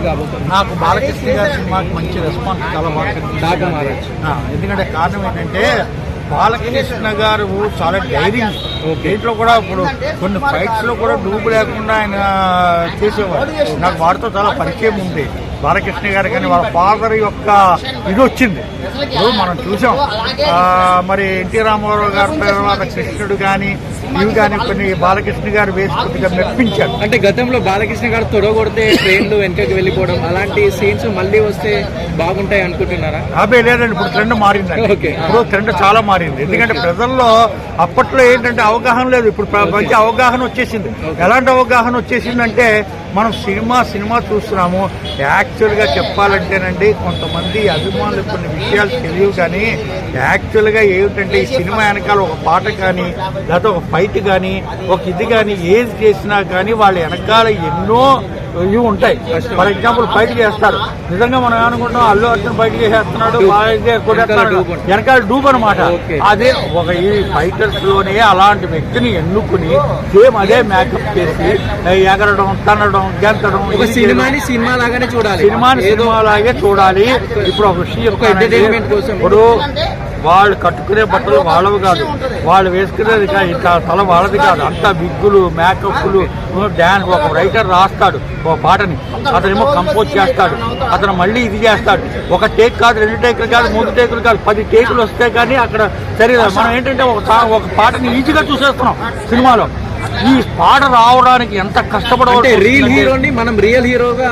Hit కాబోతుంది నాకు బాలకృష్ణ గారి సినిమాకి మంచి రెస్పాన్స్ చాలా బాగా ఎందుకంటే కారణం ఏంటంటే బాలకృష్ణ గారు చాలా ధైర్యం దీంట్లో కూడా ఇప్పుడు కొన్ని ఫైట్స్లో కూడా డూబు లేకుండా ఆయన చేసేవారు. నాకు వారితో చాలా పరిచయం ఉంది. బాలకృష్ణ గారు కానీ వాళ్ళ ఫాదర్ యొక్క ఇది వచ్చింది. ఇప్పుడు మనం చూసాం. మరి ఎన్టీ రామారావు గారి తర్వాత కృష్ణుడు కానీ ఇవి కానీ కొన్ని బాలకృష్ణ గారు వేసి కొద్దిగా మెప్పించారు. అంటే గతంలో బాలకృష్ణ గారు తొడగొడితే ట్రైన్లు వెనకకి వెళ్ళిపోవడం అలాంటి సీన్స్ మళ్ళీ వస్తే బాగుంటాయి అనుకుంటున్నారా? అదే లేదండి ఇప్పుడు ట్రెండ్ మారింది ఓకే. ఇప్పుడు ట్రెండ్ చాలా మారింది. ఎందుకంటే ప్రజల్లో అప్పట్లో ఏంటంటే అవగాహన లేదు. ఇప్పుడు మంచి అవగాహన వచ్చేసింది. ఎలాంటి అవగాహన వచ్చేసిందంటే మనం సినిమా సినిమా చూస్తున్నాము. యాక్చువల్గా చెప్పాలంటేనండి కొంతమంది అభిమానులు కొన్ని విషయాలు తెలియవు కానీ యాక్చువల్గా ఏమిటంటే ఈ సినిమా వెనకాల ఒక పాట కానీ లేకపోతే ఒక ఫైట్ కానీ ఒక ఇది కానీ ఏది చేసినా కానీ వాళ్ళ వెనకాల ఎన్నో ఇవి ఉంటాయి. ఫర్ ఎగ్జాంపుల్ ఫైట్ చేస్తారు నిజంగా మనం ఏమనుకుంటాం అల్లు అర్జున్ ఫైట్ చేసేస్తున్నాడు కొట్టేస్తున్నాడు. వెనకాల డూబ్ అనమాట. అదే ఒక ఈ ఫైటర్స్లోనే అలాంటి వ్యక్తిని ఎన్నుకుని సేమ్ అదే మేకప్ చేసి ఎగరడం తన్నడం గెంతడం సినిమాని సినిమా లాగానే చూడాలి. సినిమాని ఏదో సినిమాలాగే చూడాలి. ఇప్పుడు ఒక విషయం. ఇప్పుడు వాళ్ళు కట్టుకునే బట్టలు వాళ్ళవి కాదు. వాళ్ళు వేసుకునేది కాదు. ఇంకా తల వాళ్ళది కాదు. అంతా విగ్గులు మేకప్లు డ్యాన్స్ ఒక రైటర్ రాస్తాడు ఒక పాటని. అతనేమో కంపోజ్ చేస్తాడు. అతను మళ్ళీ ఇది చేస్తాడు. ఒక టేక్ కాదు రెండు టేకులు కాదు మూడు టేకులు కాదు పది టేకులు వస్తే కానీ అక్కడ సరే మనం ఏంటంటే ఒక ఒక పాటని ఈజీగా చూసేస్తున్నాం సినిమాలో. ఈ పాట రావడానికి ఎంత అంటే కష్టపడవాలి రియల్ హీరోని మనం రియల్ హీరోగా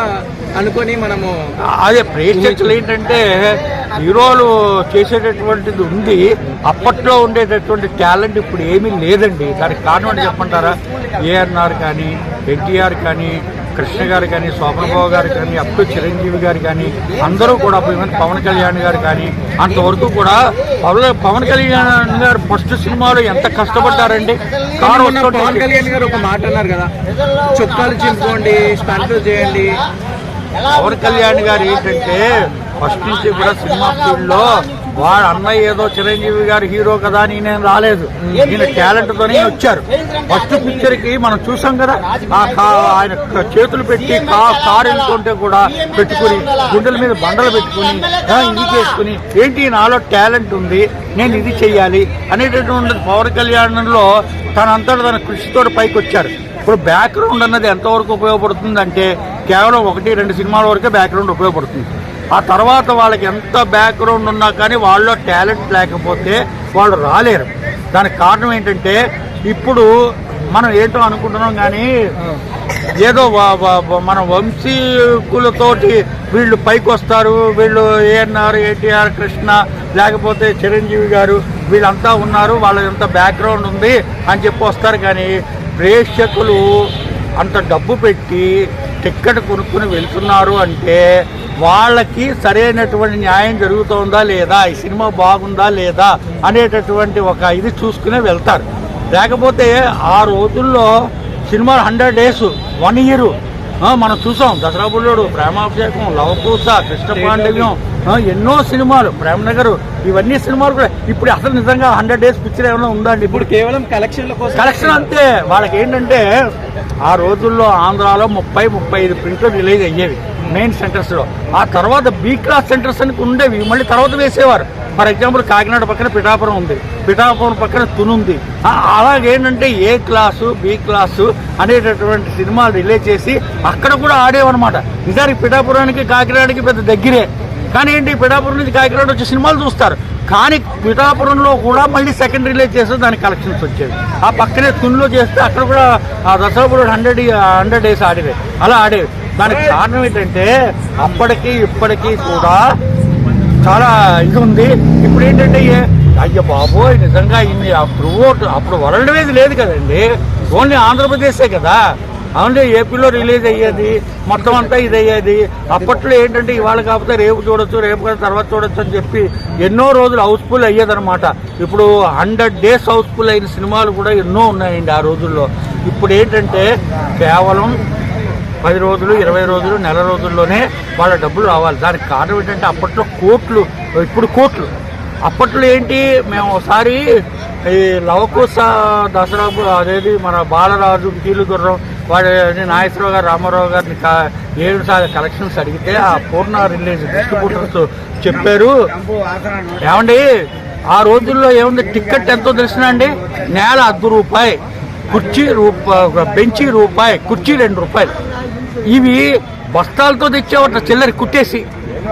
అనుకొని మనము అదే ప్రేక్షకులు ఏంటంటే హీరోలు చేసేటటువంటిది ఉంది. అప్పట్లో ఉండేటటువంటి టాలెంట్ ఇప్పుడు ఏమీ లేదండి. దానికి కారణం చెప్పంటారా ఏఎన్ఆర్ కానీ ఎన్టీఆర్ కానీ కృష్ణ గారు కానీ శోభనబాబు గారు కానీ అప్ టు చిరంజీవి గారు కానీ అందరూ కూడా పవన్ కళ్యాణ్ గారు కానీ అంతవరకు కూడా పవన్ పవన్ కళ్యాణ్ గారు ఫస్ట్ సినిమాలో ఎంత కష్టపడ్డారండి? పవన్ కళ్యాణ్ గారు ఒక మాట అన్నారు కదా. చొక్కాలు చింపుకోండి స్టంట్లు చేయండి పవన్ కళ్యాణ్ గారు ఏంటంటే ఫస్ట్ నుంచి కూడా సినిమా ఫీల్డ్లో వాడు అన్నయ్య ఏదో చిరంజీవి గారు హీరో కదా అని నేను రాలేదు. ఈయన టాలెంట్ తోనే వచ్చారు. ఫస్ట్ పిక్చర్కి మనం చూసాం కదా ఆ కా- ఆయన చేతులు పెట్టి కా కారు వెళ్తుంటే కూడా పెట్టుకుని గుండెల మీద బండలు పెట్టుకుని ఇది చేసుకుని ఏంటి నాలో టాలెంట్ ఉంది నేను ఇది చెయ్యాలి అనేటటువంటి పవన్ కళ్యాణంలో తనంతటా తన కృషితో పైకి వచ్చారు ఇప్పుడు బ్యాక్గ్రౌండ్ అన్నది ఎంతవరకు ఉపయోగపడుతుంది అంటే కేవలం ఒకటి రెండు సినిమాల వరకే బ్యాక్గ్రౌండ్ ఉపయోగపడుతుంది. ఆ తర్వాత వాళ్ళకి ఎంత బ్యాక్గ్రౌండ్ ఉన్నా కానీ వాళ్ళలో టాలెంట్ లేకపోతే వాళ్ళు రాలేరు. దానికి కారణం ఏంటంటే ఇప్పుడు మనం ఏంటో అనుకుంటున్నాం కానీ ఏదో మన వంశీకులతోటి వీళ్ళు పైకి వస్తారు వీళ్ళు ఏఎన్ఆర్ ఏటీఆర్ కృష్ణ లేకపోతే చిరంజీవి గారు వీళ్ళంతా ఉన్నారు వాళ్ళ ఎంత బ్యాక్గ్రౌండ్ ఉంది అని చెప్పి వస్తారు కానీ ప్రేక్షకులు అంత డబ్బు పెట్టి టిక్కెట్ కొనుక్కుని వెళ్తున్నారు అంటే వాళ్ళకి సరైనటువంటి న్యాయం జరుగుతుందా లేదా? ఈ సినిమా బాగుందా లేదా? అనేటటువంటి ఒక ఇది చూసుకునే వెళ్తారు. లేకపోతే ఆ రోజుల్లో cinema hundred days one year మనం చూసాం దసరా బుల్లుడు ప్రేమాభిషేకం లవకూస కృష్ణ పాండవ్యం ఎన్నో సినిమాలు ప్రేమనగర్ ఇవన్నీ సినిమాలు కూడా ఇప్పుడు అసలు నిజంగా హండ్రెడ్ డేస్ పిక్చర్ ఏమైనా ఉందా అండి ఇప్పుడు? కేవలం కలెక్షన్ల కోసం కలెక్షన్ అంతే. వాళ్ళకి ఏంటంటే ఆ రోజుల్లో ఆంధ్రాలో ముప్పై ముప్పై ఐదు ప్రింట్లు రిలీజ్ అయ్యేవి మెయిన్ సెంటర్స్లో. ఆ తర్వాత బి క్లాస్ సెంటర్స్ అని ఉండేవి మళ్ళీ తర్వాత వేసేవారు. ఫర్ ఎగ్జాంపుల్ కాకినాడ పక్కన పిఠాపురం ఉంది. పిఠాపురం పక్కన తునుంది అలాగేంటంటే ఏ క్లాసు బి క్లాసు అనేటటువంటి సినిమాలు రిలే చేసి అక్కడ కూడా ఆడేవన్నమాట. నిజానికి పిఠాపురానికి కాకినాడకి పెద్ద దగ్గరే. కానీ ఏంటి పిఠాపురం నుంచి కాకినాడ వచ్చి సినిమాలు చూస్తారు. కానీ పిఠాపురంలో కూడా మళ్ళీ సెకండ్ రిలీజ్ చేస్తే దానికి కలెక్షన్స్ వచ్చేవి. ఆ పక్కనే తునులో చేస్తే అక్కడ కూడా ఆ దసరాపురం హండ్రెడ్ హండ్రెడ్ డేస్ ఆడేవి. అలా ఆడేవి. దానికి కారణం ఏంటంటే అప్పటికి ఇప్పటికీ కూడా చాలా ఇది ఉంది. ఇప్పుడు ఏంటంటే అయ్య బాబోయ్ నిజంగా ఇన్ని అప్పుడు అప్పుడు వరల్డ్ వైజ్ లేదు కదండి. ఓన్లీ ఆంధ్రప్రదేశే కదా. అవును ఏపీలో రిలీజ్ అయ్యేది మొత్తం అంతా ఇది అయ్యేది. అప్పట్లో ఏంటంటే ఇవాళ కాకపోతే రేపు చూడొచ్చు రేపు కాదు తర్వాత చూడొచ్చు అని చెప్పి ఎన్నో రోజులు హౌస్ఫుల్ అయ్యేదన్నమాట. ఇప్పుడు హండ్రెడ్ డేస్ హౌస్ఫుల్ అయిన సినిమాలు కూడా ఎన్నో ఉన్నాయండి ఆ రోజుల్లో. ఇప్పుడు ఏంటంటే కేవలం పది రోజులు ఇరవై రోజులు నెల రోజుల్లోనే వాళ్ళ డబ్బులు రావాలి. దానికి కారణం ఏంటంటే అప్పట్లో కోట్లు ఇప్పుడు కోట్లు. అప్పట్లో ఏంటి మేము ఒకసారి ఈ లవకుశ దసరా అదేది మన బాలరాజు కీలుగుర్రం గుర్రం వాడు నాగేశ్వరరావు గారు రామారావు గారిని ఏడు సార్లు కలెక్షన్స్ అడిగితే ఆ పూర్ణ రిలీజ్ డిస్ట్రిబ్యూటర్స్ చెప్పారు. ఏమండి ఆ రోజుల్లో ఏముంది టిక్కెట్ ఎంతో తెలిసిన అండి? నేల అర్ధ రూపాయి కుర్చీ రూపాయి బెంచి రూపాయి కుర్చీ రెండు రూపాయలు. ఇవి బస్తాలతో తెచ్చేవాట చిల్లరి కుట్టేసి.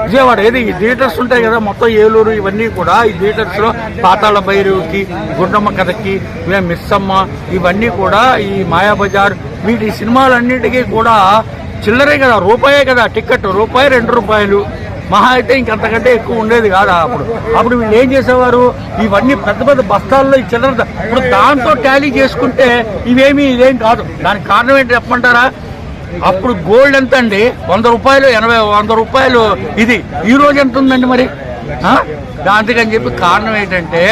విజయవాడ ఏది ఈ థియేటర్స్ ఉంటాయి కదా మొత్తం ఏలూరు ఇవన్నీ కూడా ఈ థియేటర్స్లో పాతాళ భైరవికి గుండమ్మ కథకి మిస్సమ్మ ఇవన్నీ కూడా ఈ మాయాబజార్ వీటి సినిమాలన్నిటికీ కూడా చిల్లరే కదా రూపాయే కదా టికెట్ రూపాయి రెండు రూపాయలు. మహా అయితే ఇంకంతకంటే ఎక్కువ ఉండేది కాదు అప్పుడు. అప్పుడు వీళ్ళు ఏం చేసేవారు? ఇవన్నీ పెద్ద పెద్ద బస్తాల్లో ఈ చిల్లర ఇప్పుడు దాంతో ట్యాలీ చేసుకుంటే ఇవేమి ఇదేం కాదు. దానికి కారణం ఏంటి చెప్పమంటారా? అప్పుడు గోల్డ్ ఎంత అండి? వంద రూపాయలు ఎనభై వంద రూపాయలు. ఇది ఈ రోజు ఎంత ఉందండి మరి? అందుకని చెప్పి కారణం ఏంటంటే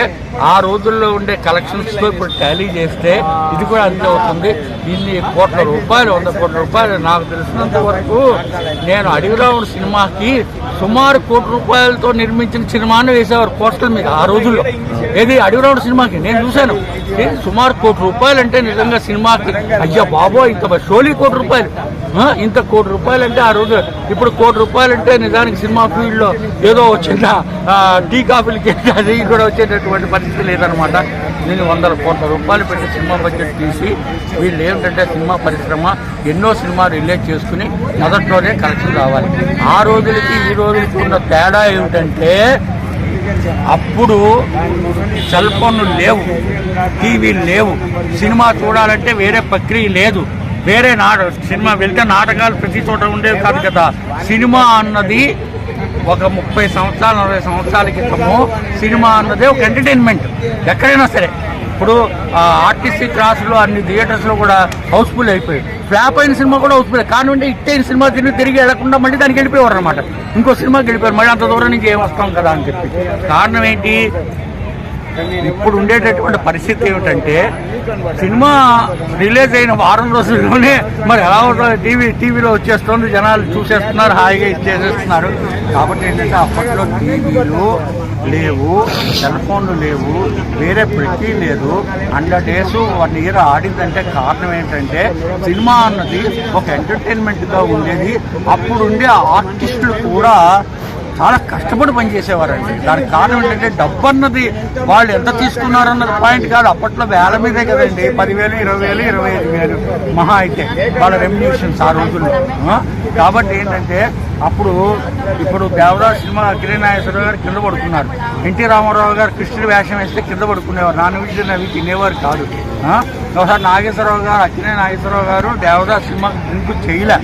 ఆ రోజుల్లో ఉండే కలెక్షన్స్తో ఇప్పుడు టాలీ చేస్తే ఇది కూడా అంతే అవుతుంది ఇన్ని కోట్ల రూపాయలు వంద కోట్ల రూపాయలు నాకు తెలిసినంత వరకు నేను అడిగిరావుడు సినిమాకి సుమారు కోటి రూపాయలతో నిర్మించిన సినిమాను వేసేవారు పోస్టల్ మీద ఆ రోజుల్లో. ఏది? అడిగిరావుడు సినిమాకి. నేను చూశాను. సుమారు కోటి రూపాయలు అంటే నిజంగా సినిమాకి అయ్యా బాబో ఇంత షోలీ కోటి రూపాయలు. ఇంత కోటి రూపాయలు అంటే ఆ రోజు ఇప్పుడు కోటి రూపాయలు అంటే నిజానికి సినిమా ఫీల్డ్లో ఏదో వచ్చిన చిన్న టీ కాఫీలకి అది కూడా వచ్చేటటువంటి పరిస్థితి. లేదనమాట నేను వందల కోట్ల రూపాయలు పెట్టి సినిమా బడ్జెట్ తీసి వీళ్ళు ఏంటంటే సినిమా పరిశ్రమ ఎన్నో సినిమా రిలీజ్ చేసుకుని మొదట్లోనే కలెక్షన్ రావాలి. ఆ రోజులకి ఈ రోజులకి ఉన్న తేడా ఏమిటంటే అప్పుడు సెల్ ఫోన్లు లేవు టీవీలు లేవు సినిమా చూడాలంటే వేరే ప్రక్రియ లేదు. వేరే నాట సినిమా వెళ్తే నాటకాలు ప్రతి చోట ఉండేవి కాదు కదా. సినిమా అన్నది ఒక ముప్పై సంవత్సరాలు నలభై సంవత్సరాల క్రితము సినిమా అన్నదే ఒక ఎంటర్టైన్మెంట్. ఎక్కడైనా సరే. ఇప్పుడు ఆర్టీసీ క్రాస్లో అన్ని థియేటర్స్లో కూడా హౌస్ఫుల్ అయిపోయాయి. ఫ్లాప్ అయిన సినిమా కూడా హౌస్ఫుల్ కానివ్వండి ఇట్ అయిన సినిమా తిరిగి తిరిగి వెళ్ళకుండా మళ్ళీ దానికి వెళ్ళిపోయేవారు అనమాట ఇంకో సినిమాకి వెళ్ళిపోయారు మళ్ళీ అంత దూరం నుంచి ఏం వస్తాం కదా అని చెప్పి. కారణం ఏంటి? ఇప్పుడు ఉండేటటువంటి పరిస్థితి ఏమిటంటే సినిమా రిలీజ్ అయిన వారం రోజుల్లోనే మరి ఎలా ఉంటుంది టీవీ టీవీలో వచ్చేస్తుంది జనాలు చూసేస్తున్నారు హాయిగా ఇచ్చేసేస్తున్నారు. కాబట్టి ఏంటంటే అప్పట్లో టీవీలు లేవు సెల్ ఫోన్లు లేవు వేరే ప్రతి లేదు. హండ్రెడ్ డేస్ వన్ ఇయర్ ఆడిందంటే కారణం ఏంటంటే సినిమా అన్నది ఒక ఎంటర్టైన్మెంట్గా ఉండేది. అప్పుడు ఉండే ఆర్టిస్టులు కూడా చాలా కష్టపడి పనిచేసేవారండి. దానికి కారణం ఏంటంటే డబ్బు అన్నది వాళ్ళు ఎంత తీసుకున్నారన్నది పాయింట్ కాదు. అప్పట్లో వేల మీదే కదండి. పదివేలు ఇరవై వేలు ఇరవై ఐదు వేలు మహా అయితే వాళ్ళ రెమ్యూనేషన్స్ ఆ రోజుల్లో. కాబట్టి ఏంటంటే అప్పుడు ఇప్పుడు దేవరాజ్ సినిమా అఖిలే నాగేశ్వరరావు గారు కింద పడుకున్నారు. ఎన్టీ రామారావు గారు కృష్ణుడి వేషం వేస్తే కింద పడుకునేవారు. నాన్ వెజ్ అవి తినేవారు కాదు. ఒకసారి నాగేశ్వరరావు గారు అక్కినే నాగేశ్వరరావు గారు దేవదాస్ సినిమా ఎందుకు చేయలే?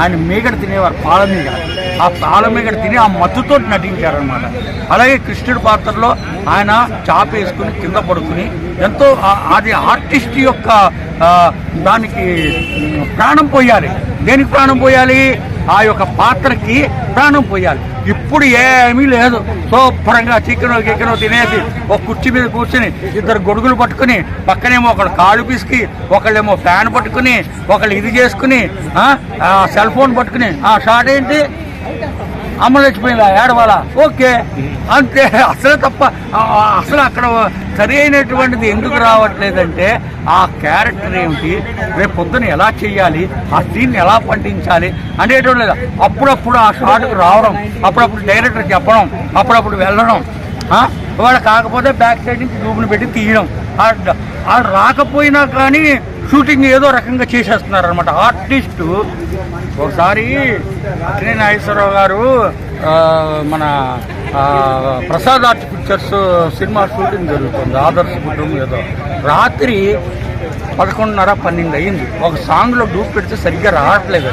ఆయన మీగడ తినేవారు పాల మీగడ. ఆ తాళం మీద తిని ఆ మత్తుతో నటించారనమాట అలాగే కృష్ణుడి పాత్రలో ఆయన చాపేసుకుని కింద పడుకుని ఎంతో అది ఆర్టిస్ట్ యొక్క దానికి ప్రాణం పోయాలి. దేనికి ప్రాణం పోయాలి? ఆ యొక్క పాత్రకి ప్రాణం పోయాలి. ఇప్పుడు ఏమీ లేదు. శుభ్రంగా చికెన్ గికెన్ తినేసి ఒక కుర్చీ మీద కూర్చుని ఇద్దరు గొడుగులు పట్టుకుని పక్కనేమో ఒకళ్ళు కాళ్ళు పిసికి ఒకళ్ళేమో ఫ్యాన్ పట్టుకుని ఒకళ్ళు ఇది చేసుకుని సెల్ ఫోన్ పట్టుకుని ఆ షార్ట్ ఏంటి? అమ్మ చచ్చిపోయిందా ఏడవాలా. ఓకే. అంతే అసలు తప్ప అసలు అక్కడ సరి అయినటువంటిది ఎందుకు రావట్లేదంటే ఆ క్యారెక్టర్ ఏమిటి? రేపు పొద్దున ఎలా చేయాలి ఆ సీన్ ఎలా పండించాలి? అనేటువంటి లేదు. అప్పుడప్పుడు ఆ షాట్కు రావడం అప్పుడప్పుడు డైరెక్టర్ చెప్పడం అప్పుడప్పుడు వెళ్ళడం ఆ, వాడు కాకపోతే బ్యాక్ సైడ్ నుంచి చూపుని పెట్టి తీయడం. ఆ రాకపోయినా కానీ షూటింగ్ ఏదో రకంగా చేసేస్తున్నారు అనమాట ఆర్టిస్టు ఒకసారి అక్కినే నాగేశ్వరరావు గారు మన Prasad art pictures cinema shooting జరుగుతుంది ఆదర్శ కుటుంబం ఏదో. రాత్రి పదకొండున్నర పన్నెండు అయింది ఒక సాంగ్లో డూప్ పెడితే సరిగ్గా రావట్లేదు.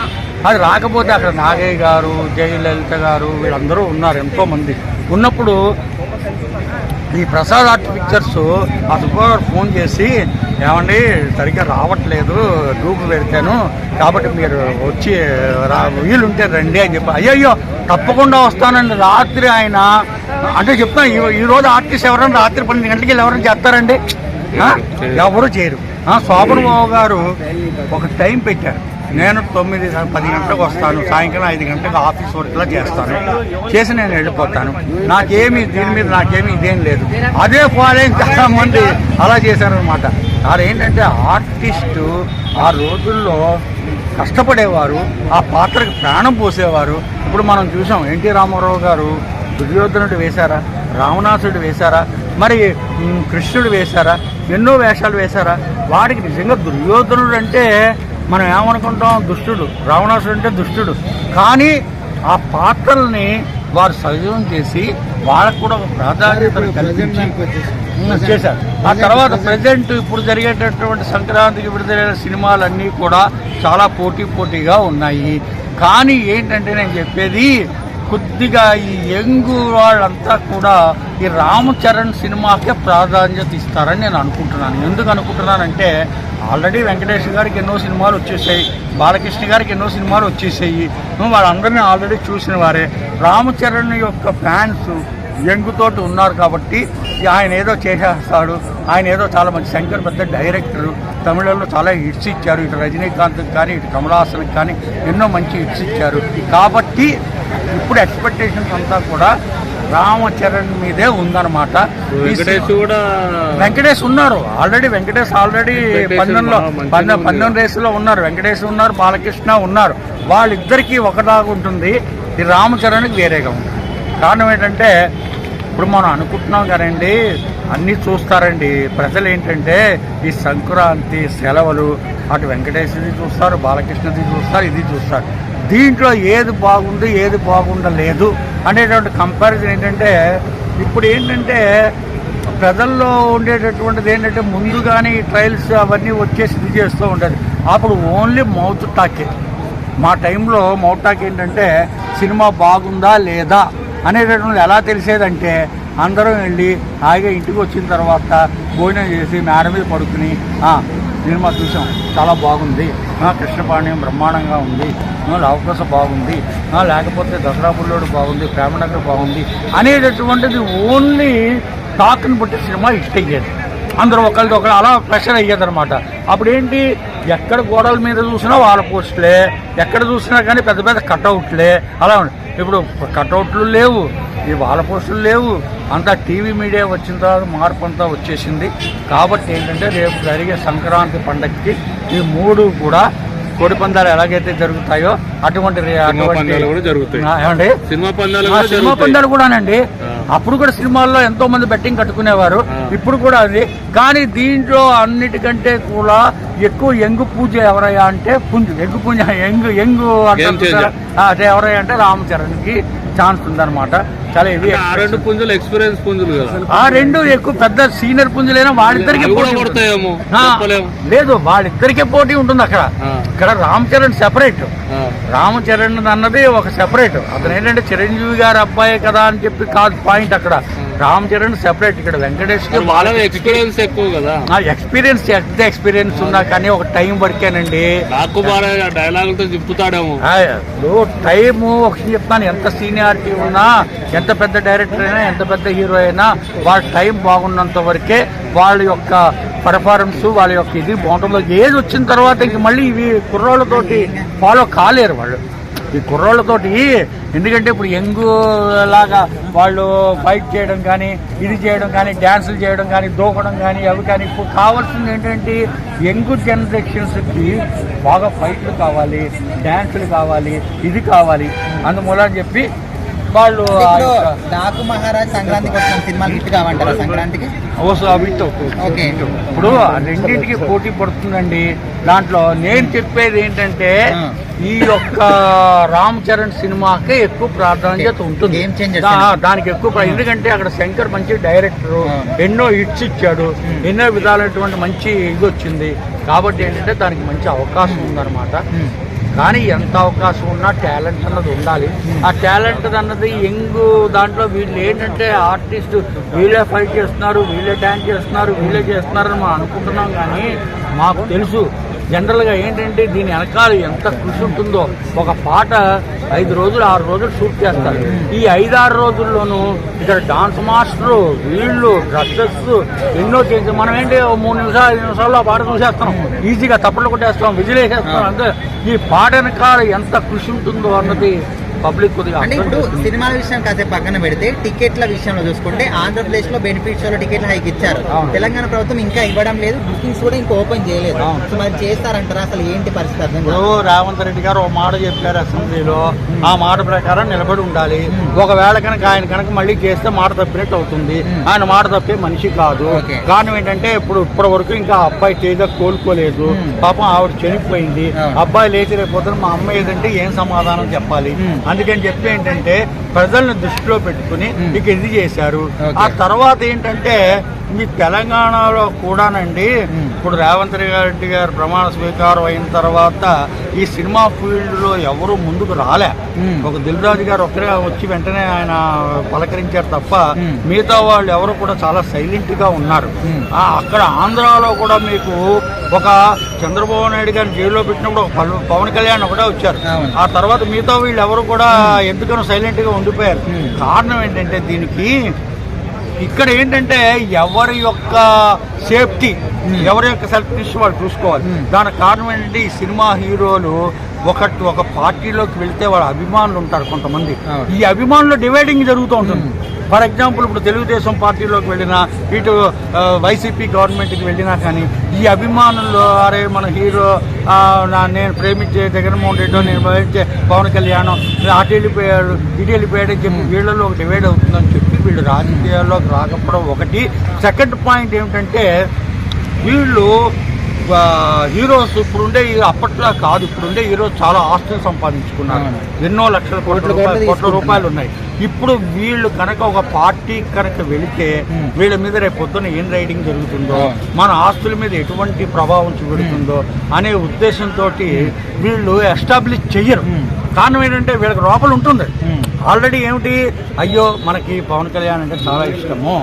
అది. రాకపోతే అక్కడ నాగయ్య గారు జయలలిత గారు వీళ్ళందరూ ఉన్నారు ఎంతోమంది. ఉన్నప్పుడు ఈ ప్రసాద్ ఆర్ట్ పిక్చర్స్ ఆ సుబ్బారావు ఫోన్ చేసి ఏమండి సరిగ్గా రావట్లేదు గ్రూప్ పెడతాను కాబట్టి మీరు వచ్చి రా వీలుంటే రండి అని చెప్పి. అయ్యయ్యో తప్పకుండా వస్తానండి. రాత్రి ఆయన అంటే చెప్తాను ఈ- ఈ రోజు ఆర్టిస్ట్ ఎవరైనా రాత్రి పన్నెండు గంటలకి వెళ్ళి ఎవరైనా చేస్తారండి? ఎవరు చేయరు. శోభన్ బాబు గారు ఒక టైం పెట్టారు. నేను తొమ్మిది పది గంటలకు వస్తాను. సాయంకాలం ఐదు గంటలకు ఆఫీస్ వర్క్లో చేస్తాను. చేసి నేను వెళ్ళిపోతాను. నాకేమి దీని మీద నాకేమి ఇదేం లేదు. అదే ఫాలోయింగ్ చాలా మంది అలా చేశారనమాట అదేంటంటే ఆర్టిస్టు ఆ రోజుల్లో కష్టపడేవారు ఆ పాత్రకి ప్రాణం పోసేవారు. ఇప్పుడు మనం చూసాం ఎన్టీ రామారావు గారు దుర్యోధనుడు వేశారా? రావణాసుడు వేశారా? మరి కృష్ణుడు వేశారా? ఎన్నో వేషాలు వేశారా? వాడికి నిజంగా దుర్యోధనుడు అంటే మనం ఏమనుకుంటాం? దుష్టుడు. రావణాసుడు అంటే దుష్టుడు. కానీ ఆ పాత్రల్ని వారు సజీవం చేసి వాళ్ళకు కూడా ఒక కల్పించి ఉమ్, చేశారు. ఆ తర్వాత ప్రజెంట్ ఇప్పుడు జరిగేటటువంటి సంక్రాంతికి విడుదలైన సినిమాలన్నీ కూడా చాలా పోటీ పోటీగా ఉన్నాయి. కానీ ఏంటంటే నేను చెప్పేది కొద్దిగా ఈ యంగ్ వాళ్ళంతా కూడా ఈ రామ్ చరణ్ సినిమాకే ప్రాధాన్యత ఇస్తారని నేను అనుకుంటున్నాను. ఎందుకు అనుకుంటున్నానంటే ఆల్రెడీ వెంకటేష్ గారికి ఎన్నో సినిమాలు వచ్చేసాయి బాలకృష్ణ గారికి ఎన్నో సినిమాలు వచ్చేసాయి. వాళ్ళందరినీ ఆల్రెడీ చూసిన వారే. రామ్ చరణ్ యొక్క ఫ్యాన్స్ యంగుతోటి ఉన్నారు కాబట్టి ఆయన ఏదో చేసేస్తాడు. ఆయన ఏదో చాలా మంచి శంకర్ పెద్ద డైరెక్టర్. తమిళంలో చాలా హిట్స్ ఇచ్చారు. ఇటు రజనీకాంత్కి కానీ ఇటు కమలాసన్కి కానీ ఎన్నో మంచి హిట్స్ ఇచ్చారు. కాబట్టి ఇప్పుడు ఎక్స్పెక్టేషన్స్ అంతా కూడా రామచరణ్ మీదే ఉందన్నమాట. వెంకటేష్ ఉన్నారు. ఆల్రెడీ వెంకటేష్ ఆల్రెడీ ఉంది. పందెం రేసులో ఉన్నారు. వెంకటేష్ ఉన్నారు బాలకృష్ణ ఉన్నారు. వాళ్ళిద్దరికీ ఒకలాగా ఉంటుంది. రామచరణ్కి వేరేగా ఉంటుంది. కారణం ఏంటంటే ఇప్పుడు మనం అనుకుంటున్నాం కదండి అన్నీ చూస్తారండి. ప్రజలు ఏంటంటే ఈ సంక్రాంతి సెలవులు అటు వెంకటేశ్వరి చూస్తారు బాలకృష్ణది చూస్తారు ఇది చూస్తారు. దీంట్లో ఏది బాగుంది ఏది బాగుండలేదు అనేటువంటి కంపారిజన్ ఏంటంటే ఇప్పుడు ఏంటంటే ప్రజల్లో ఉండేటటువంటిది ఏంటంటే ముందుగానే ఈ ట్రయల్స్ అవన్నీ వచ్చేసి ఇది చేస్తూ ఉండేది అప్పుడు ఓన్లీ మౌత్ టాకే మా టైంలో మౌత్ టాక్ ఏంటంటే సినిమా బాగుందా లేదా? అనేటటువంటి ఎలా తెలిసేదంటే అందరం వెళ్ళి హాయిగా ఇంటికి వచ్చిన తర్వాత భోజనం చేసి మేడ మీద పడుకుని సినిమా చూసాం చాలా బాగుంది. కృష్ణపాణ్యం బ్రహ్మాండంగా ఉంది. లవకస బాగుంది. లేకపోతే దసరా పుల్లోడు బాగుంది. ప్రేమనగర్ బాగుంది. అనేటటువంటిది ఓన్లీ టాక్ని బట్టి సినిమా హిట్ అయ్యేది. అందరూ ఒకరికి ఒకరు అలా ప్రెషర్ అయ్యేదనమాట అప్పుడేంటి? అప్పుడు ఏంటి ఎక్కడ గోడల మీద చూసినా వాళ్ళ పోస్టులే ఎక్కడ చూసినా కానీ పెద్ద పెద్ద కట్అవుట్లే అలా ఇప్పుడు కట్అవుట్లు లేవు ఈ వాళ్ళ పోస్టులు లేవు అంతా టీవీ మీడియా వచ్చిన తర్వాత మార్పు అంతా వచ్చేసింది. కాబట్టి ఏంటంటే రేపు జరిగే సంక్రాంతి పండగకి ఈ మూడు కూడా కోడి పందాలు ఎలాగైతే జరుగుతాయో అటువంటి సినిమా పందాలు కూడానండి. అప్పుడు కూడా సినిమాల్లో ఎంతో మంది బెట్టింగ్ కట్టుకునేవారు. ఇప్పుడు కూడా అది. కానీ దీంట్లో అన్నిటికంటే కూడా ఎక్కువ ఎంగు పూజ ఎవరయ్యా అంటే పుంజు. ఎంగు పూజ ఎంగు ఎంగు అంటే ఎవరయ్యా అంటే రామచరణ్కి ఛాన్స్ ఉందన్నమాట. చాలా ఇది ఆ రెండు పుంజులు ఎక్స్పీరియన్స్ పుంజులు కదా. ఆ రెండు ఎక్కువ పెద్ద సీనియర్ పుంజులైనా వాళ్ళిద్దరికి పోటీ. కొడతాయేమో లేదు వాళ్ళిద్దరికే పోటీ ఉంటుంది అక్కడ. ఇక్కడ రామ్ చరణ్ సెపరేట్ ఆ. రామచరణ్ అన్నది ఒక సెపరేట్ అతను ఏంటంటే చిరంజీవి గారి అబ్బాయి కదా అని చెప్పి కాదు పాయింట్ అక్కడ. రామ్ చరణ్ సెపరేట్ ఇక్కడ వెంకటేష్ ఎక్స్పీరియన్స్ ఎక్కువ కదా. ఎక్స్పీరియన్స్ ఎంత ఎక్స్పీరియన్స్ ఉన్నా కానీ ఒక టైం బాగా డైలాగులతో దింపుతాడేమో టైము ఒక చెప్తాను ఎంత సీనియారిటీ ఉన్నా ఎంత పెద్ద డైరెక్టర్ అయినా ఎంత పెద్ద హీరో అయినా వాళ్ళ టైం బాగున్నంత వరకే వాళ్ళ యొక్క పర్ఫార్మెన్స్ వాళ్ళ యొక్క ఇది బాగుంటుందో. ఏజ్ వచ్చిన తర్వాత ఇంక మళ్ళీ ఇవి కుర్రోళ్ళతోటి ఫాలో కాలేరు వాళ్ళు. ఈ కుర్రోళ్ళతోటి ఎందుకంటే ఇప్పుడు యంగ్ లాగా వాళ్ళు ఫైట్ చేయడం కానీ ఇది చేయడం కానీ డ్యాన్సులు చేయడం కానీ దూకడం కానీ అవి కానీ ఇప్పుడు కావాల్సింది ఏంటంటే యంగ్ జనరేషన్స్కి బాగా ఫైట్లు కావాలి డ్యాన్సులు కావాలి ఇది కావాలి అందుమూల అని చెప్పి వాళ్ళు డాకు మహారాజ్ సంక్రాంతికి వచ్చిన సినిమాలు హిట్ కావంటారా సంక్రాంతికి? ఓసు అవితో ఓకే. ఇప్పుడు రెండింటికి పోటీ పడుతుందండి. దాంట్లో నేను చెప్పేది ఏంటంటే. ఈ యొక్క రామ్ చరణ్ సినిమాకే ఎక్కువ ప్రాధాన్యత ఉంటుంది. దానికి ఎక్కువ ఎందుకంటే అక్కడ శంకర్ మంచి డైరెక్టర్. ఎన్నో హిట్స్ ఇచ్చాడు ఎన్నో విధాలైనటువంటి మంచి ఇది వచ్చింది. కాబట్టి ఏంటంటే దానికి మంచి అవకాశం ఉందన్నమాట. కానీ ఎంత అవకాశం ఉన్నా టాలెంట్ అన్నది ఉండాలి. ఆ టాలెంట్ అన్నది యంగ్ దాంట్లో వీళ్ళు ఏంటంటే ఆర్టిస్ట్ వీళ్ళే ఫైట్ చేస్తున్నారు వీళ్ళే డ్యాన్స్ చేస్తున్నారు వీళ్ళే చేస్తున్నారు అని మనం అనుకుంటున్నాం కానీ మాకు తెలుసు. జనరల్గా ఏంటంటే దీని వెనకాల ఎంత కృషి ఉంటుందో ఒక పాట ఐదు రోజులు ఆరు రోజులు షూట్ చేస్తారు. ఈ ఐదు ఆరు రోజుల్లోనూ ఇక్కడ డాన్స్ మాస్టరు వీళ్ళు డ్రెస్సెస్ ఎన్నో చేసి మనం ఏంటి ఓ మూడు నిమిషాలు ఐదు నిమిషాల్లో ఆ పాట చూసేస్తాం. ఈజీగా తప్పట్లు కొట్టేస్తాం విజిలేసేస్తాం అంటే అంతే. ఈ పాట వెనకాల ఎంత కృషి ఉంటుందో అన్నది పబ్లిక్ కొద్దిగా అంటే ఇప్పుడు సినిమాల విషయం కాసేపు పక్కన పెడితే టికెట్ల విషయంలో చూసుకుంటే ఆంధ్రప్రదేశ్లో బెనిఫిట్స్లో టికెట్లు హైక్ ఇచ్చారు. తెలంగాణ ప్రభుత్వం ఇంకా ఇవ్వడం లేదు బుకింగ్స్ కూడా ఇంకా ఓపెన్ చేయలేదు. సో మరి చేస్తారంటారా అసలు ఏంటి పరిస్థితి రేవంత్ రెడ్డి గారు ఒక మాట చెప్పారు అసెంబ్లీలో ఆ మాట ప్రకారం నిలబడి ఉండాలి ఒకవేళ కనుక ఆయన కనుక మళ్ళీ చేస్తే మాట తప్పినట్టు అవుతుంది. ఆయన మాట తప్పే మనిషి కాదు. కారణం ఏంటంటే ఇప్పుడు ఇప్పటి వరకు ఇంకా అబ్బాయి తేజ కోలుకోలేదు. పాపం ఆవిడ చనిపోయింది. అబ్బాయి లేచి రేపు మా అమ్మ ఏదంటే ఏం సమాధానం చెప్పాలి. అందుకని చెప్పి ఏంటంటే ప్రజల్ని దృష్టిలో పెట్టుకుని. ఇక ఇది చేశారు. ఆ తర్వాత ఏంటంటే మీ తెలంగాణలో కూడానండి. ఇప్పుడు రేవంత్ రెడ్డి గారు ప్రమాణ స్వీకారం అయిన తర్వాత ఈ సినిమా ఫీల్డ్లో ఎవరు ముందుకు రాలే. ఒక దిల్ రాజు గారు ఒక్కరే వచ్చి వెంటనే ఆయన పలకరించారు తప్ప. మిగతా వాళ్ళు ఎవరు కూడా చాలా సైలెంట్గా ఉన్నారు అక్కడ ఆంధ్రాలో కూడా మీకు ఒక చంద్రబాబు నాయుడు గారిని జైల్లో పెట్టినప్పుడు పవన్ కళ్యాణ్ ఒకటే వచ్చారు. ఆ తర్వాత మిగతా వీళ్ళు ఎవరు కూడా ఎందుకనో సైలెంట్గా ఉండిపోయారు. కారణం ఏంటంటే దీనికి ఇక్కడ ఏంటంటే ఎవరి యొక్క సేఫ్టీ ఎవరి యొక్క సెల్ఫిష్ వాళ్ళు చూసుకోవాలి. దానికి కారణం ఏంటంటే ఈ సినిమా హీరోలు ఒక ఒక పార్టీలోకి వెళ్తే వాళ్ళ అభిమానులు ఉంటారు కొంతమంది. ఈ అభిమానులు డివైడింగ్ జరుగుతూ ఉంటుంది ఫర్ ఎగ్జాంపుల్ ఇప్పుడు తెలుగుదేశం పార్టీలోకి వెళ్ళినా ఇటు వైసీపీ గవర్నమెంట్కి వెళ్ళినా కానీ ఈ అభిమానులు అరే మన హీరో నేను ప్రేమించే జగన్మోహన్ రెడ్డి నేను ప్రేమించే పవన్ కళ్యాణ్ అటు వెళ్ళిపోయాడు ఇటు వెళ్ళిపోయాడు చెప్పి వీళ్ళలో ఒక డివైడ్ అవుతుందని చెప్పి వీళ్ళు రాజకీయాల్లోకి రాకపోవడం ఒకటి. సెకండ్ పాయింట్ ఏమిటంటే వీళ్ళు హీరోస్ ఇప్పుడుండే అప్పట్లో కాదు ఇప్పుడుండే హీరోస్ చాలా ఆస్తులు సంపాదించుకున్నారు. ఎన్నో లక్షల కోట్ల కోట్లు రూపాయలు కోట్ల తీసుకుంటున్నారు. రూపాయలు ఉన్నాయి ఇప్పుడు వీళ్ళు కనుక ఒక పార్టీ కనుక వెళితే. వీళ్ళ మీద రేపు పొద్దున్న ఏం రైడింగ్ జరుగుతుందో. మన ఆస్తుల మీద ఎటువంటి ప్రభావం చూపెడుతుందో అనే ఉద్దేశంతో వీళ్ళు ఎస్టాబ్లిష్ చెయ్యరు. కారణం ఏంటంటే వీళ్ళకి లోపల ఉంటుంది. ఆల్రెడీ ఏమిటి? అయ్యో మనకి పవన్ కళ్యాణ్ అంటే చాలా ఇష్టము.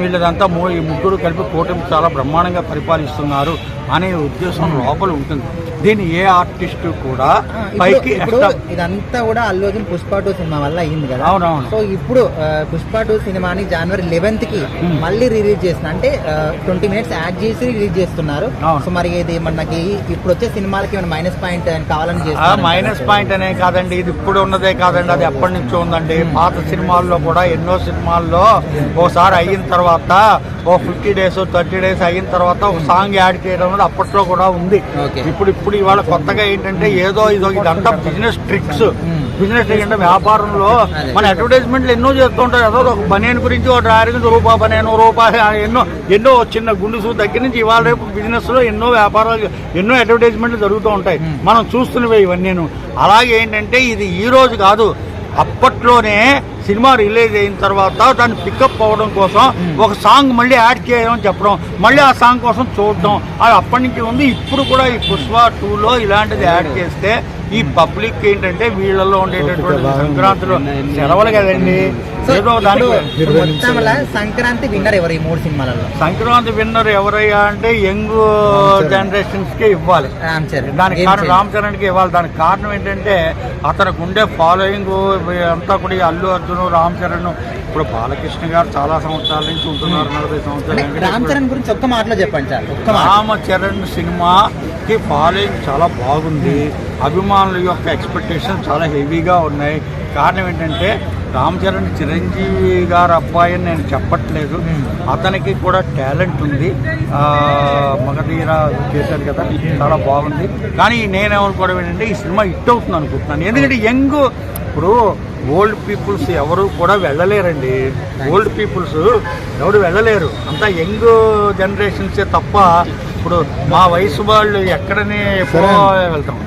వీళ్ళదంతా మూ ఈ ముగ్గురు కలిపి కూటమి చాలా బ్రహ్మాండంగా పరిపాలిస్తున్నారు అనే ఉద్దేశం లోపల ఉంటుంది. దీన్ని ఏ ఆర్టిస్టు కూడా ఇప్పుడు- పైకి ఇప్పుడు ఇదంతా కూడా అల్లు అర్జున్ పుష్ప టూ సినిమా వల్ల అయింది కదా అవునవును. సో ఇప్పుడు పుష్ప టూ సినిమాని జనవరి లెవెన్త్కి. మళ్ళీ రిలీజ్ చేసిన అంటే ట్వంటీ మినిట్స్ యాడ్ చేసి రిలీజ్ చేస్తున్నారు. సో మరి ఇది మనకి ఇప్పుడు వచ్చే సినిమాలకి ఏమైనా మైనస్ పాయింట్ కావాలని ఆ చేస్తున్నారు మైనస్ పాయింట్ అనే కాదండి ఇది ఇప్పుడు ఉన్నదే కాదండి అది ఎప్పటి నుంచో ఉందండి పాత సినిమాల్లో కూడా ఎన్నో సినిమాల్లో ఓసారి అయిన తర్వాత ఓ ఫిఫ్టీ డేస్ థర్టీ డేస్ అయిన తర్వాత ఒక సాంగ్ యాడ్ చేయడం అప్పట్లో కూడా ఉంది Okay. ఇప్పుడు ఇప్పుడు ఇవాళ కొత్తగా ఏంటంటే ఏదో ఇదో ఇదంతా బిజినెస్ ట్రిక్స్ బిజినెస్ ట్రిక్ అంటే వ్యాపారంలో. మన అడ్వర్టైజ్మెంట్లు ఎన్నో చేస్తూ ఉంటారు. ఏదో ఒక బనియన్ గురించి ఒక గురించి రూపా బనియన్ రూపాయి ఎన్నో ఎన్నో చిన్న గుండుసు దగ్గర నుంచి ఇవాళ రేపు బిజినెస్లో ఎన్నో వ్యాపారాలు ఎన్నో అడ్వర్టైజ్మెంట్లు జరుగుతూ ఉంటాయి. మనం చూస్తున్నవే ఇవన్నీను. అలాగే ఏంటంటే ఇది ఈ రోజు కాదు. అప్పట్లోనే సినిమా రిలీజ్ అయిన తర్వాత దాన్ని పికప్ అవ్వడం కోసం ఒక సాంగ్ మళ్ళీ యాడ్ చేయడం చెప్పడం మళ్ళీ ఆ సాంగ్ కోసం చూడడం. అది అప్పటి నుంచి ఉంది. ఇప్పుడు కూడా ఈ పుష్ప టూలో ఇలాంటిది యాడ్ చేస్తే ఈ పబ్లిక్ ఏంటంటే వీళ్ళలో ఉండేటటువంటి సంక్రాంతిలో సెలవులు కదండి. ఏదో దానికి సంక్రాంతి విన్నర్ ఎవరు ఈ మూడు సినిమాలలో? సంక్రాంతి విన్నర్ ఎవరయ్యా అంటే యంగ్ జనరేషన్స్కి ఇవ్వాలి. దానికి కారణం? రామ్ చరణ్కి ఇవ్వాలి. దానికి కారణం ఏంటంటే అతనికి ఉండే ఫాలోయింగ్ అంతా కూడా ఈ అల్లు అర్జున్ రామ్ చరణ్ ఇప్పుడు బాలకృష్ణ గారు చాలా సంవత్సరాల నుంచి ఉంటున్నారు నలభై సంవత్సరాలు రామ్ చరణ్ గురించి ఒక్క మాటలో చెప్పండి సార్. ఒక్క మాట. రామ చరణ్ సినిమాకి ఫాలోయింగ్ చాలా బాగుంది. అభిమానుల యొక్క ఎక్స్పెక్టేషన్ చాలా హెవీగా ఉన్నాయి. కారణం ఏంటంటే రామ్ చరణ్ చిరంజీవి గారు అబ్బాయి అని నేను చెప్పట్లేదు. అతనికి కూడా టాలెంట్ ఉంది. మగధీర చేశారు కదా చాలా బాగుంది. కానీ నేనేమనుకోవడం ఏంటంటే ఈ సినిమా హిట్ అవుతుంది అనుకుంటున్నాను. ఎందుకంటే యంగ్ ఇప్పుడు ఓల్డ్ పీపుల్స్ ఎవరు కూడా వెళ్ళలేరండి. ఓల్డ్ పీపుల్స్ ఎవరు వెళ్ళలేరు. అంతా యంగ్ జనరేషన్సే తప్ప ఇప్పుడు మా వయసు వాళ్ళు ఎక్కడనే ఎప్పుడో వెళ్తాం.